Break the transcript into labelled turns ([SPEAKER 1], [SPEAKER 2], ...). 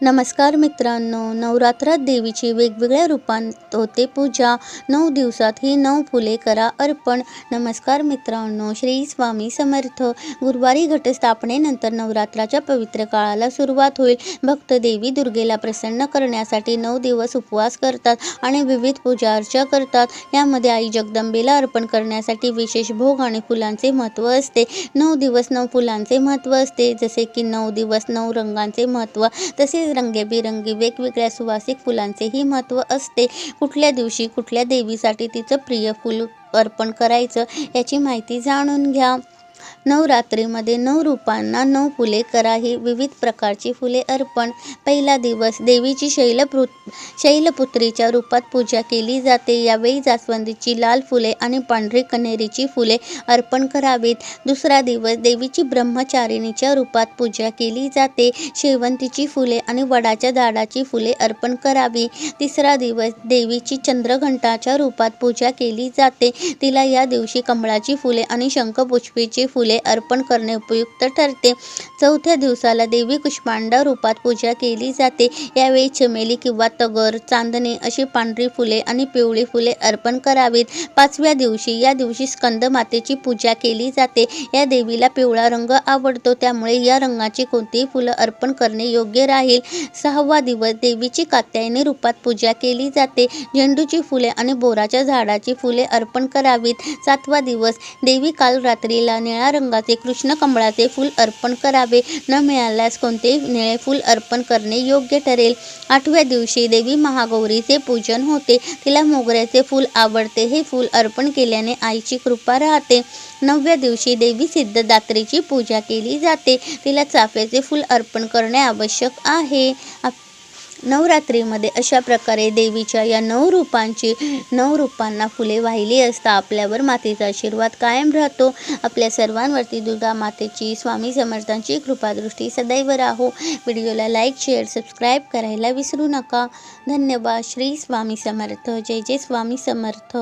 [SPEAKER 1] नमस्कार मित्रांनो नवरात्रात देवीची वेगवेगळ्या रूपांत होते पूजा. नऊ दिवसात ही नऊ फुले करा अर्पण. नमस्कार मित्रांनो श्री स्वामी समर्थ. गुरुवारी घटस्थापनेनंतर नवरात्राच्या पवित्र काळाला सुरुवात होईल. भक्त देवी दुर्गेला प्रसन्न करण्यासाठी नऊ दिवस उपवास करतात आणि विविध पूजा अर्चा करतात. यामध्ये आई जगदंबेला अर्पण करण्यासाठी विशेष भोग आणि फुलांचे महत्त्व असते. नऊ दिवस नऊ फुलांचे महत्त्व असते जसे की नऊ दिवस नऊ रंगांचे महत्त्व. तसेच रंगेबिरंगी वेगवेगळ्या सुवासिक फुलांचेही महत्त्व असते. कुठल्या दिवशी कुठल्या देवीसाठी तिचं प्रिय फूल अर्पण करायचं याची माहिती जाणून घ्या. नवरात्रीमध्ये नऊ रूपांना नऊ फुले करा. ही विविध प्रकारची फुले अर्पण. पहिला दिवस देवीची शैलपृ शैलपुत्रीच्या रूपात पूजा केली जाते. यावेळी जास्वंदीची लाल फुले आणि पांढरी कन्हेरीची फुले अर्पण करावीत. दुसरा दिवस देवीची ब्रह्मचारिणीच्या रूपात पूजा केली जाते. शेवंतीची फुले आणि वडाच्या झाडाची फुले अर्पण करावी. तिसरा दिवस देवीची चंद्रघंटाच्या रूपात पूजा केली जाते. तिला या दिवशी कमळाची फुले आणि शंखपुष्पीची फुले अर्पण करणे उपयुक्त ठरते. चौथ्या दिवसाला देवी कुष्मांडा रूपात पूजा केली जाते. यावेळी चमेली किंवा तगर चांदणे अशी पांढरी फुले आणि पिवळी फुले अर्पण करावीत. पाचव्या दिवशी या दिवशी स्कंद मातेची पूजा केली जाते. या देवीला पिवळा रंग आवडतो. त्यामुळे या रंगाची कोणतीही फुलं अर्पण करणे योग्य राहील. सहावा दिवस देवीची कात्यायनी रूपात पूजा केली जाते. झेंडूची फुले आणि बोराच्या झाडाची फुले अर्पण करावीत. सातवा दिवस देवी काल रात्रीला निळा रंगाचे कृष्ण कमळाचे फूल अर्पण करावे. न मिळाल्यास कोणतेही निळे फूल अर्पण करणे योग्य ठरेल? आठव्या दिवशी देवी महागौरीचे पूजन होते. तिला मोगऱ्याचे फूल आवडते. हे फूल अर्पण केल्याने आईची कृपा राहते. नवव्या दिवशी देवी सिद्धदात्रीची पूजा केली जाते. तिला चाफ्याचे फूल अर्पण करणे आवश्यक आहे. आप- नवरात्रीमध्ये अशा प्रकारे देवीच्या या नऊ रूपांची नऊ रूपांना फुले वाहिली असता आपल्यावर मातेचा आशीर्वाद कायम राहतो. आपल्या सर्वांवरती दुर्गा मातेची स्वामी समर्थांची कृपादृष्टी सदैव राहो. व्हिडिओला लाईक शेअर सबस्क्राईब करायला विसरू नका. धन्यवाद. श्री स्वामी समर्थ. जय जय स्वामी समर्थ.